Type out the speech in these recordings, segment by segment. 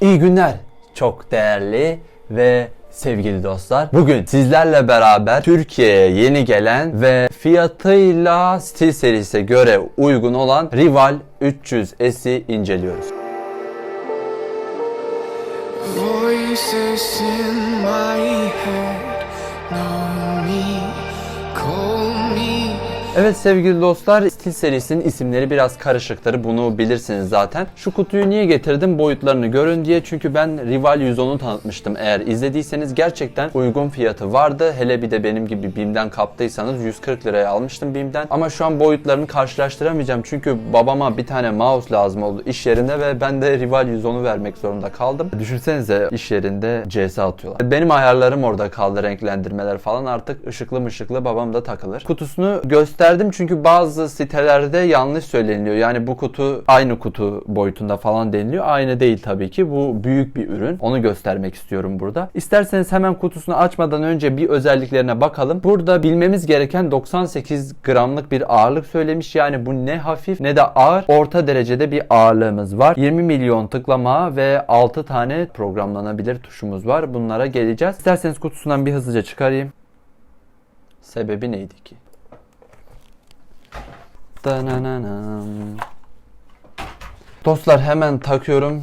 İyi günler çok değerli ve sevgili dostlar. Bugün sizlerle beraber Türkiye'ye yeni gelen ve fiyatıyla stil serisine göre uygun olan Rival 300S'i inceliyoruz. Voices in my head know Evet sevgili dostlar stil serisinin isimleri biraz karışıktır bunu bilirsiniz zaten. Şu kutuyu niye getirdim boyutlarını görün diye çünkü ben Rival 110'u tanıtmıştım eğer izlediyseniz gerçekten uygun fiyatı vardı. Hele bir de benim gibi BİM'den kaptıysanız 140 liraya almıştım BİM'den ama şu an boyutlarını karşılaştıramayacağım çünkü babama bir tane mouse lazım oldu iş yerinde ve ben de Rival 110'u vermek zorunda kaldım. Düşünsenize iş yerinde CS atıyorlar. Benim ayarlarım orada kaldı renklendirmeler falan artık ışıklı mışıklı babam da takılır. Kutusunu gösterdim çünkü bazı sitelerde yanlış söyleniliyor. Yani bu kutu aynı kutu boyutunda falan deniliyor. Aynı değil tabii ki. Bu büyük bir ürün. Onu göstermek istiyorum burada. İsterseniz hemen kutusunu açmadan önce bir özelliklerine bakalım. Burada bilmemiz gereken 98 gramlık bir ağırlık söylemiş. Yani bu ne hafif ne de ağır. Orta derecede bir ağırlığımız var. 20 milyon tıklama ve 6 tane programlanabilir tuşumuz var. Bunlara geleceğiz. İsterseniz kutusundan bir hızlıca çıkarayım. Sebebi neydi ki? Dananam. Dostlar hemen takıyorum.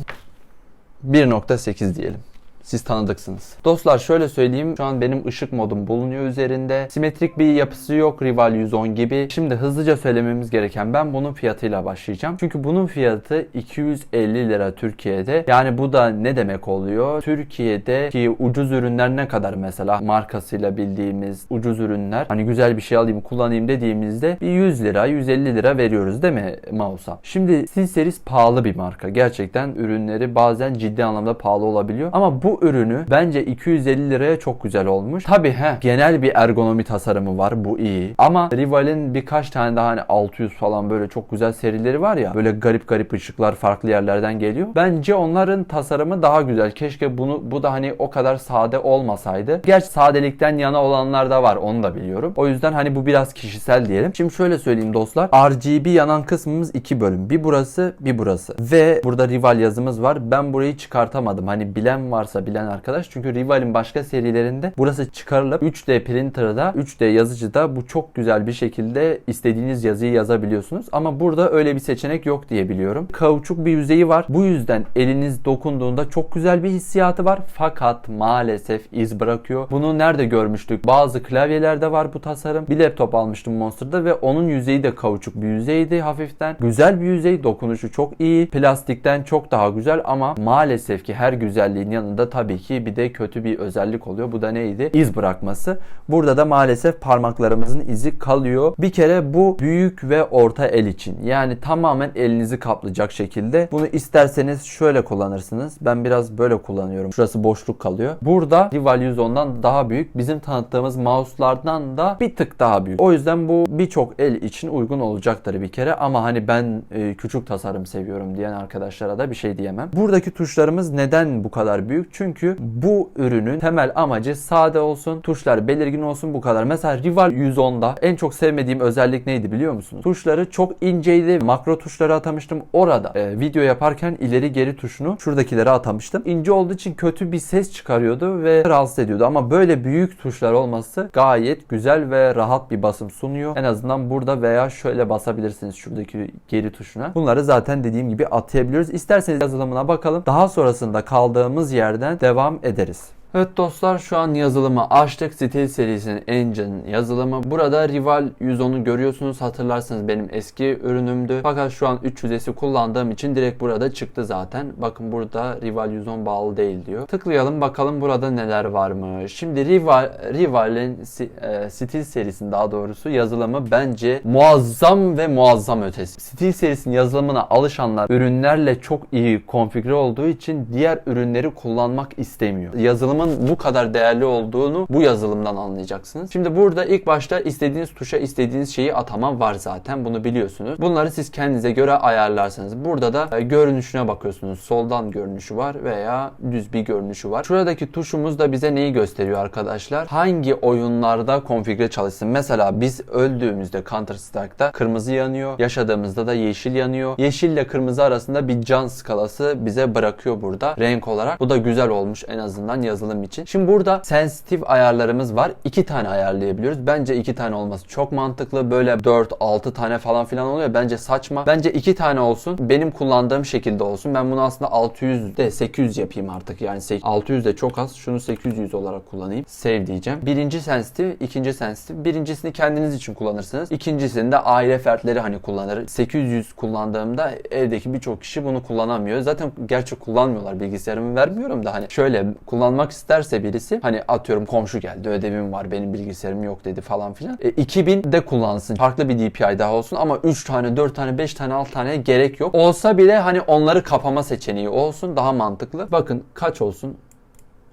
1.8 diyelim. Siz tanıdıksınız. Dostlar şöyle söyleyeyim. Şu an benim ışık modum bulunuyor üzerinde. Simetrik bir yapısı yok Rival 110 gibi. Şimdi hızlıca söylememiz gereken ben bunun fiyatıyla başlayacağım. Çünkü bunun fiyatı 250 lira Türkiye'de. Yani bu da ne demek oluyor? Türkiye'deki ucuz ürünler ne kadar mesela markasıyla bildiğimiz ucuz ürünler. Hani güzel bir şey alayım kullanayım dediğimizde bir 100 lira 150 lira veriyoruz değil mi mouse'a? Şimdi SteelSeries pahalı bir marka. Gerçekten ürünleri bazen ciddi anlamda pahalı olabiliyor. Ama bu ürünü bence 250 liraya çok güzel olmuş. Tabi he genel bir ergonomi tasarımı var bu iyi. Ama Rival'in birkaç tane daha hani 600 falan böyle çok güzel serileri var ya. Böyle garip garip ışıklar farklı yerlerden geliyor. Bence onların tasarımı daha güzel. Keşke bunu bu da hani o kadar sade olmasaydı. Gerçi sadelikten yana olanlar da var onu da biliyorum. O yüzden hani bu biraz kişisel diyelim. Şimdi şöyle söyleyeyim dostlar. RGB yanan kısmımız iki bölüm. Bir burası bir burası. Ve burada Rival yazımız var. Ben burayı çıkartamadım. Hani bilen varsa bilen arkadaş. Çünkü Rival'in başka serilerinde burası çıkarılıp 3D printer'da 3D yazıcıda bu çok güzel bir şekilde istediğiniz yazıyı yazabiliyorsunuz. Ama burada öyle bir seçenek yok diye biliyorum. Kauçuk bir yüzeyi var. Bu yüzden eliniz dokunduğunda çok güzel bir hissiyatı var. Fakat maalesef iz bırakıyor. Bunu nerede görmüştük? Bazı klavyelerde var bu tasarım. Bir laptop almıştım Monster'da ve onun yüzeyi de kauçuk bir yüzeydi hafiften. Güzel bir yüzey. Dokunuşu çok iyi. Plastikten çok daha güzel ama maalesef ki her güzelliğin yanında tabii ki bir de kötü bir özellik oluyor. Bu da neydi? İz bırakması. Burada da maalesef parmaklarımızın izi kalıyor. Bir kere bu büyük ve orta el için. Yani tamamen elinizi kaplayacak şekilde. Bunu isterseniz şöyle kullanırsınız. Ben biraz böyle kullanıyorum. Şurası boşluk kalıyor. Burada Rival 110'dan daha büyük. Bizim tanıttığımız mouse'lardan da bir tık daha büyük. O yüzden bu birçok el için uygun olacaktır bir kere. Ama hani ben e, küçük tasarım seviyorum diyen arkadaşlara da bir şey diyemem. Buradaki tuşlarımız neden bu kadar büyük? Çünkü bu ürünün temel amacı sade olsun, tuşlar belirgin olsun bu kadar. Mesela Rival 110'da en çok sevmediğim özellik neydi biliyor musunuz? Tuşları çok inceydi. Makro tuşları atamıştım. Orada e, video yaparken ileri geri tuşunu şuradakilere atamıştım. İnce olduğu için kötü bir ses çıkarıyordu ve rahatsız ediyordu. Ama böyle büyük tuşlar olması gayet güzel ve rahat bir basım sunuyor. En azından burada veya şöyle basabilirsiniz şuradaki geri tuşuna. Bunları zaten dediğim gibi atayabiliyoruz. İsterseniz yazılımına bakalım. Daha sonrasında kaldığımız yerden devam ederiz. Evet dostlar şu an yazılımı açtık. Steel serisinin engine yazılımı. Burada Rival 110'u görüyorsunuz. Hatırlarsınız benim eski ürünümdü. Fakat şu an 300S'i kullandığım için direkt burada çıktı zaten. Bakın burada Rival 110 bağlı değil diyor. Tıklayalım bakalım burada neler varmış. Şimdi Rival Rival'in e, Steel serisinin daha doğrusu yazılımı bence muazzam ve muazzam ötesi. Steel serisinin yazılımına alışanlar ürünlerle çok iyi konfigüre olduğu için diğer ürünleri kullanmak istemiyor. Yazılımı yazılımın bu kadar değerli olduğunu bu yazılımdan anlayacaksınız. Şimdi burada ilk başta istediğiniz tuşa istediğiniz şeyi atama var zaten. Bunu biliyorsunuz. Bunları siz kendinize göre ayarlarsanız. Burada da e, görünüşüne bakıyorsunuz. Soldan görünüşü var veya düz bir görünüşü var. Şuradaki tuşumuz da bize neyi gösteriyor arkadaşlar? Hangi oyunlarda konfigüre çalışsın? Mesela biz öldüğümüzde Counter Strike'da kırmızı yanıyor. Yaşadığımızda da yeşil yanıyor. Yeşille kırmızı arasında bir can skalası bize bırakıyor burada renk olarak. Bu da güzel olmuş en azından yazılım için. Şimdi burada sensitif ayarlarımız var. İki tane ayarlayabiliyoruz. Bence iki tane olması çok mantıklı. Böyle 4-6 tane falan filan oluyor. Bence saçma. Bence iki tane olsun. Benim kullandığım şekilde olsun. Ben bunu aslında 600 de 800 yapayım artık. Yani sek- 600 de çok az. Şunu 800 olarak kullanayım. Save diyeceğim. Birinci sensitif, ikinci sensitif. Birincisini kendiniz için kullanırsınız. İkincisini de aile fertleri hani kullanır. 800 kullandığımda evdeki birçok kişi bunu kullanamıyor. Zaten gerçi kullanmıyorlar. Bilgisayarımı vermiyorum da hani şöyle kullanmak isterse birisi hani atıyorum komşu geldi ödevim var benim bilgisayarım yok dedi falan filan. E, 2000 de kullansın. Farklı bir DPI daha olsun ama 3 tane 4 tane 5 tane 6 tane gerek yok. Olsa bile hani onları kapama seçeneği olsun daha mantıklı. Bakın kaç olsun?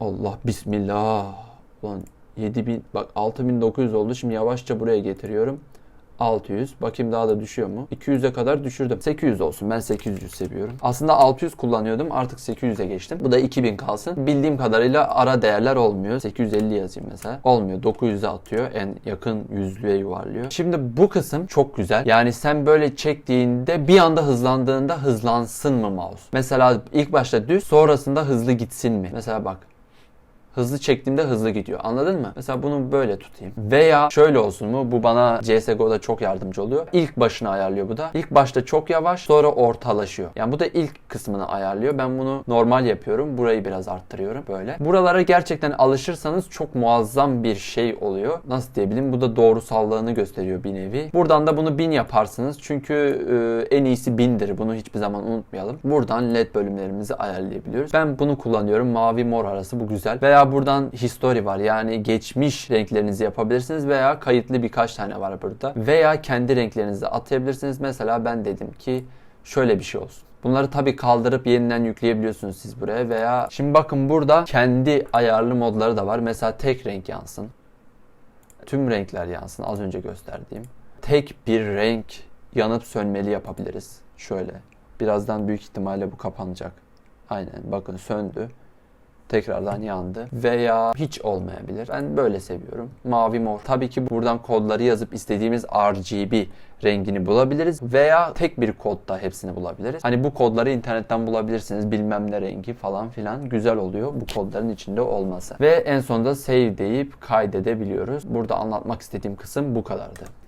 Allah bismillah. Ulan 7000 bak 6900 oldu. Şimdi yavaşça buraya getiriyorum. 600. Bakayım daha da düşüyor mu? 200'e kadar düşürdüm. 800 olsun. Ben 800 seviyorum. Aslında 600 kullanıyordum. Artık 800'e geçtim. Bu da 2000 kalsın. Bildiğim kadarıyla ara değerler olmuyor. 850 yazayım mesela. Olmuyor. 900'e atıyor. En yakın yüzlüğe yuvarlıyor. Şimdi bu kısım çok güzel. Yani sen böyle çektiğinde bir anda hızlandığında hızlansın mı mouse? Mesela ilk başta düz sonrasında hızlı gitsin mi? Mesela bak Hızlı çektiğimde hızlı gidiyor. Anladın mı? Mesela bunu böyle tutayım. Veya şöyle olsun mu? Bu bana CSGO'da çok yardımcı oluyor. İlk başını ayarlıyor bu da. İlk başta çok yavaş sonra ortalaşıyor. Yani bu da ilk kısmını ayarlıyor. Ben bunu normal yapıyorum. Burayı biraz arttırıyorum böyle. Buralara gerçekten alışırsanız çok muazzam bir şey oluyor. Nasıl diyebilirim? Bu da doğrusallığını gösteriyor bir nevi. Buradan da bunu 1000 yaparsınız. Çünkü e, en iyisi 1000'dir. Bunu hiçbir zaman unutmayalım. Buradan led bölümlerimizi ayarlayabiliyoruz. Ben bunu kullanıyorum. Mavi mor arası bu güzel. Veya buradan history var. Yani geçmiş renklerinizi yapabilirsiniz veya kayıtlı birkaç tane var burada. Veya kendi renklerinizi atayabilirsiniz. Mesela ben dedim ki şöyle bir şey olsun. Bunları tabii kaldırıp yeniden yükleyebiliyorsunuz siz buraya veya şimdi bakın burada kendi ayarlı modları da var. Mesela tek renk yansın. Tüm renkler yansın az önce gösterdiğim. Tek bir renk yanıp sönmeli yapabiliriz. Şöyle. Birazdan büyük ihtimalle bu kapanacak. Aynen bakın söndü tekrardan yandı veya hiç olmayabilir. Ben böyle seviyorum. Mavi mor. Tabii ki buradan kodları yazıp istediğimiz RGB rengini bulabiliriz veya tek bir kodda hepsini bulabiliriz. Hani bu kodları internetten bulabilirsiniz. Bilmem ne rengi falan filan güzel oluyor bu kodların içinde olması. Ve en sonunda save deyip kaydedebiliyoruz. Burada anlatmak istediğim kısım bu kadardı.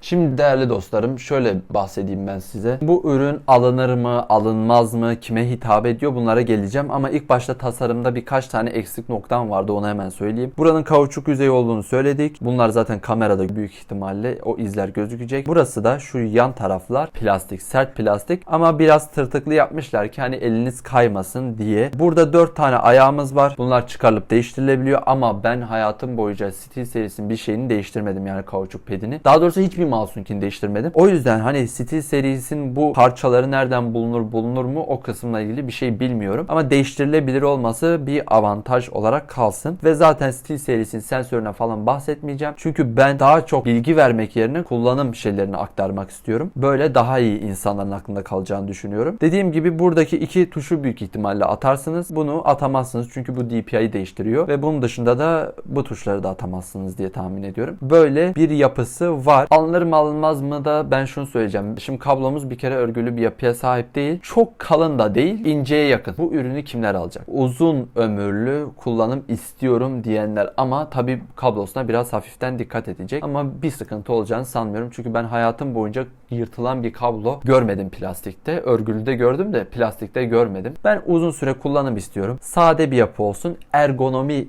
Şimdi değerli dostlarım şöyle bahsedeyim ben size. Bu ürün alınır mı, alınmaz mı, kime hitap ediyor bunlara geleceğim. Ama ilk başta tasarımda birkaç tane eksik noktam vardı onu hemen söyleyeyim. Buranın kauçuk yüzeyi olduğunu söyledik. Bunlar zaten kamerada büyük ihtimalle o izler gözükecek. Burası da şu yan taraflar plastik, sert plastik ama biraz tırtıklı yapmışlar ki hani eliniz kaymasın diye. Burada 4 tane ayağımız var. Bunlar çıkarılıp değiştirilebiliyor ama ben hayatım boyunca Steel serisinin bir şeyini değiştirmedim yani kauçuk pedini. Daha doğrusu hiçbir mouse'unkini değiştirmedim. O yüzden hani Steel serisinin bu parçaları nereden bulunur bulunur mu o kısımla ilgili bir şey bilmiyorum. Ama değiştirilebilir olması bir avantaj olarak kalsın. Ve zaten Steel serisinin sensörüne falan bahsetmeyeceğim. Çünkü ben daha çok bilgi vermek yerine kullanım şeylerini aktarmak istiyorum. Böyle daha iyi insanların aklında kalacağını düşünüyorum. Dediğim gibi buradaki iki tuşu büyük ihtimalle atarsınız. Bunu atamazsınız çünkü bu DPI'yi değiştiriyor. Ve bunun dışında da bu tuşları da atamazsınız diye tahmin ediyorum. Böyle bir yapısı var. Alınır mı alınmaz mı da ben şunu söyleyeceğim. Şimdi kablomuz bir kere örgülü bir yapıya sahip değil. Çok kalın da değil. inceye yakın. Bu ürünü kimler alacak? Uzun ömürlü kullanım istiyorum diyenler ama tabi kablosuna biraz hafiften dikkat edecek. Ama bir sıkıntı olacağını sanmıyorum. Çünkü ben hayatım boyunca yırtılan bir kablo görmedim plastikte. Örgülüde gördüm de plastikte görmedim. Ben uzun süre kullanım istiyorum. Sade bir yapı olsun. Ergonomi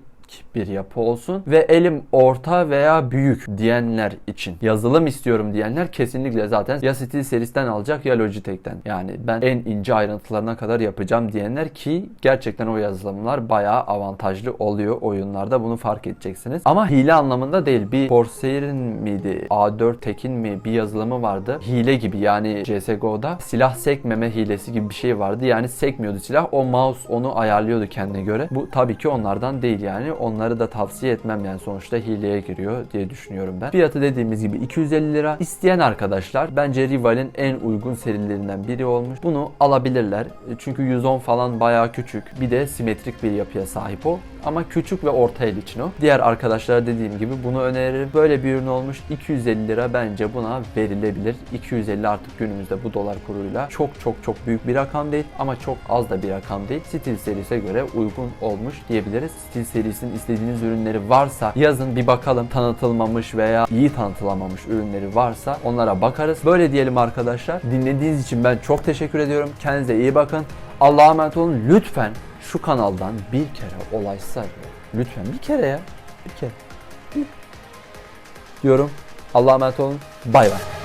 bir yapı olsun ve elim orta veya büyük diyenler için yazılım istiyorum diyenler kesinlikle zaten ya Steel serisinden alacak ya Logitech'ten. Yani ben en ince ayrıntılarına kadar yapacağım diyenler ki gerçekten o yazılımlar bayağı avantajlı oluyor oyunlarda bunu fark edeceksiniz. Ama hile anlamında değil. Bir Corsair'in miydi? A4 Tekin mi? Bir yazılımı vardı. Hile gibi yani CSGO'da silah sekmeme hilesi gibi bir şey vardı. Yani sekmiyordu silah. O mouse onu ayarlıyordu kendine göre. Bu tabii ki onlardan değil yani. Onları da tavsiye etmem yani sonuçta hileye giriyor diye düşünüyorum ben. Fiyatı dediğimiz gibi 250 lira. İsteyen arkadaşlar bence Rival'in en uygun serilerinden biri olmuş. Bunu alabilirler. Çünkü 110 falan bayağı küçük. Bir de simetrik bir yapıya sahip o. Ama küçük ve orta el için o. Diğer arkadaşlara dediğim gibi bunu öneririm. Böyle bir ürün olmuş. 250 lira bence buna verilebilir. 250 artık günümüzde bu dolar kuruyla çok çok çok büyük bir rakam değil ama çok az da bir rakam değil. Steel serisine göre uygun olmuş diyebiliriz. Steel serisinin istediğiniz ürünleri varsa yazın bir bakalım tanıtılmamış veya iyi tanıtılamamış ürünleri varsa onlara bakarız. Böyle diyelim arkadaşlar. Dinlediğiniz için ben çok teşekkür ediyorum. Kendinize iyi bakın. Allah'a emanet olun. Lütfen şu kanaldan bir kere olaysa lütfen bir kere ya bir kere Bir- diyorum. Allah'a emanet olun. Bay bay.